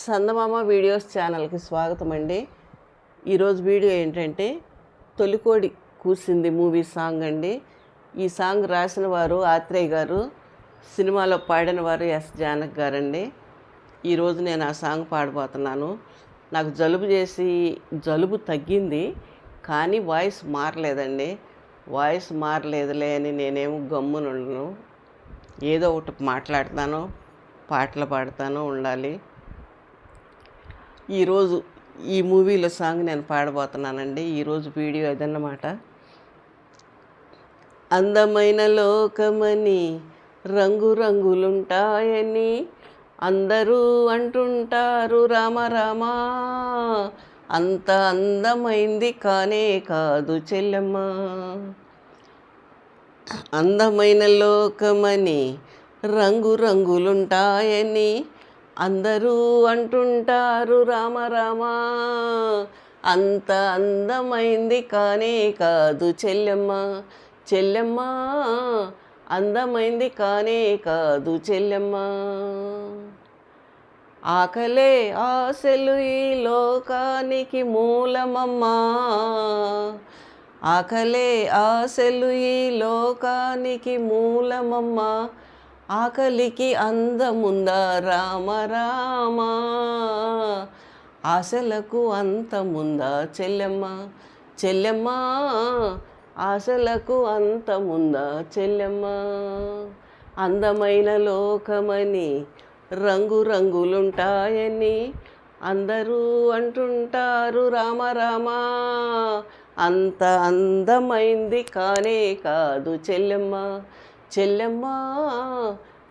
చందమామ videos ఛానల్కి స్వాగతం అండి ఈరోజు వీడియో ఏంటంటే తొలికోడి కూసింది మూవీ సాంగ్ అండి. ఈ సాంగ్ రాసిన వారు ఆత్రేయ గారు సినిమాలో పాడిన వారు ఎస్ జానక్ గారండి. ఈరోజు నేను ఆ సాంగ్ పాడబోతున్నాను. నాకు జలుబు చేసి జలుబు తగ్గింది కానీ వాయిస్ మారలేదండి. వాయిస్ మారలేదులే అని నేనేమో గమ్మునుండను. ఏదో ఒకటి మాట్లాడతాను పాటలు పాడతాను ఉండాలి. ఈరోజు ఈ మూవీలో సాంగ్ నేను పాడబోతున్నానండి. ఈరోజు వీడియో అదన్నమాట అందమైన లోకమని రంగురంగులుంటాయని అందరూ అంటుంటారు రామ రామ. అంత అందమైంది కానే కాదు చెల్లెమ్మ. అందమైన లోకమని రంగు రంగులుంటాయని అందరూ అంటుంటారు రామ రామ. అంత అందమైంది కానే కాదు చెల్లెమ్మ. చెల్లెమ్మ అందమైంది కానే కాదు చెల్లెమ్మ. ఆకలే ఆశలు ఈ లోకానికి మూలమమ్మా. ఆకలే ఆశలు ఈ లోకానికి మూలమమ్మా. ఆకలికి అందముందా రామ రామ. ఆశలకు అంతముందా చెల్లెమ్మ చెల్లెమ్మ. ఆశలకు అంతముందా చెల్లెమ్మ. అందమైన లోకమని రంగు రంగులుంటాయని అందరూ అంటుంటారు రామ రామ. అంత అందమైంది కానే కాదు చెల్లెమ్మ. చెల్లెమ్మ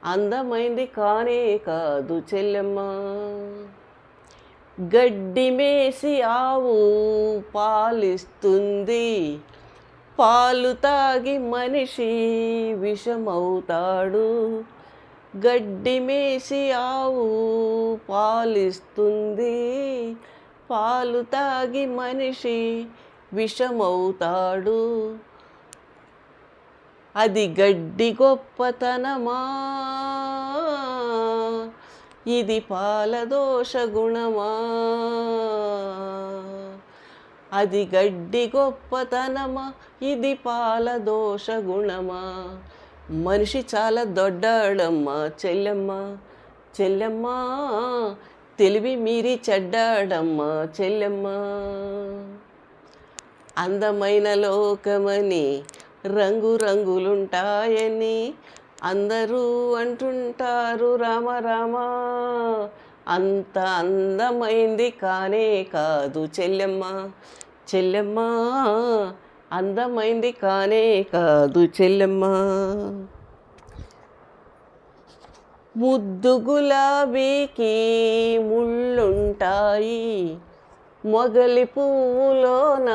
అందమైంది కానే కాదు చెల్లెమ్మ. గడ్డి మేసి ఆవు పాలిస్తుంది పాలు తాగి మనిషి విషమవుతాడు. గడ్డి మేసి ఆవు పాలిస్తుంది పాలు తాగి మనిషి విషమవుతాడు. అది గడ్డి గొప్పతనమా? ఇది పాలదోష గుణమా? అది గడ్డి గొప్పతనమా? ఇది పాలదోష గుణమా? మనిషి చాలా దొడ్డాడమ్మా చెల్లెమ్మ చెల్లెమ్మ. తెలివి మీరి చెడ్డాడమ్మా చెల్లెమ్మ. అందమైన లోకమని రంగు రంగులుంటాయని అందరూ అంటుంటారు రామ రామ. అంత అందమైంది కానే కాదు చెల్లెమ్మ చెల్లెమ్మ. అందమైంది కానే కాదు చెల్లెమ్మ. ముద్దు గులాబీకి ముళ్ళుంటాయి మొగలి పువ్వులోన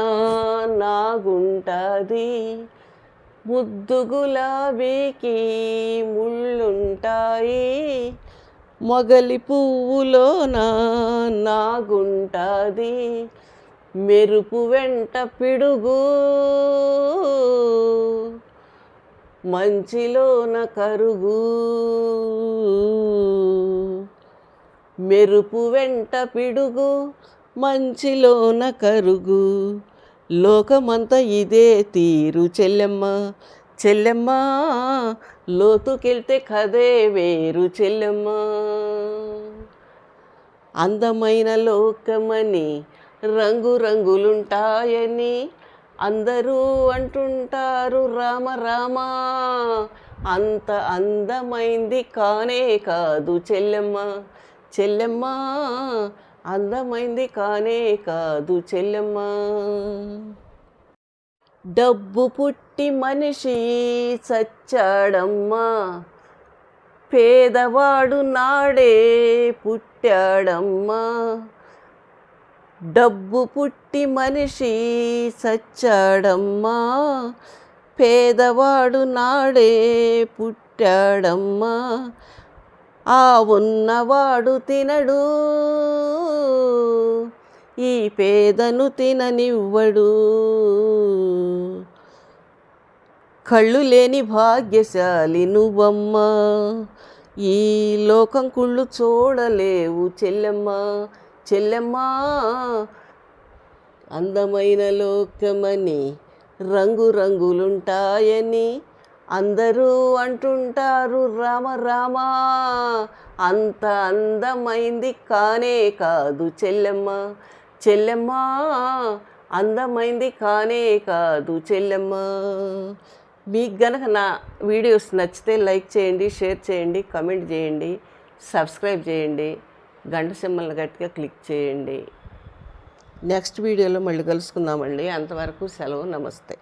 నాగుంటుంది. ముద్దు గులాబీకి ముళ్ళుంటాయి. మొగలి పువ్వులోన నాగుంటది. మెరుపు వెంట పిడుగు. మంచిలోన కరుగు. మెరుపు వెంట పిడుగు. మంచిలోన కరుగు. లోకమంతా ఇదే తీరు చెల్లెమ్మ. చెల్లెమ్మ లోతుకెళ్తే కదే వేరు చెల్లెమ్మ. అందమైన లోకమని రంగురంగులుంటాయని అందరూ అంటుంటారు రామ రామ. అంత అందమైంది కానే కాదు చెల్లెమ్మ. చెల్లెమ్మ అందమైంది కానే కాదు చెల్లెమ్మ. డబ్బు పుట్టి మనిషి చచ్చాడమ్మా. పేదవాడు నాడే పుట్టాడమ్మా. డబ్బు పుట్టి మనిషి సచ్చాడమ్మా పేదవాడు నాడే పుట్టాడమ్మా. ఆ ఉన్నవాడు తినడు. ఈ పేదను తిననివ్వడు. కళ్ళు లేని భాగ్యశాలి నువ్వమ్మా. ఈ లోకం కుళ్ళు చూడలేవు చెల్లెమ్మ చెల్లెమ్మ. అందమైన లోకమని రంగు రంగులుంటాయని అందరూ అంటుంటారు రామ రామ అంత అందమైంది కానే కాదు చెల్లెమ్మ చెల్లెమ్మ అందమైంది కానే కాదు చెల్లెమ్మ. మీకు గనక నా వీడియోస్ నచ్చితే లైక్ చేయండి షేర్ చేయండి కమెంట్ చేయండి సబ్స్క్రైబ్ చేయండి గంట సింబల్ని గట్టిగా క్లిక్ చేయండి. నెక్స్ట్ వీడియోలో మళ్ళీ కలుసుకుందామండి. అంతవరకు సెలవు నమస్తే.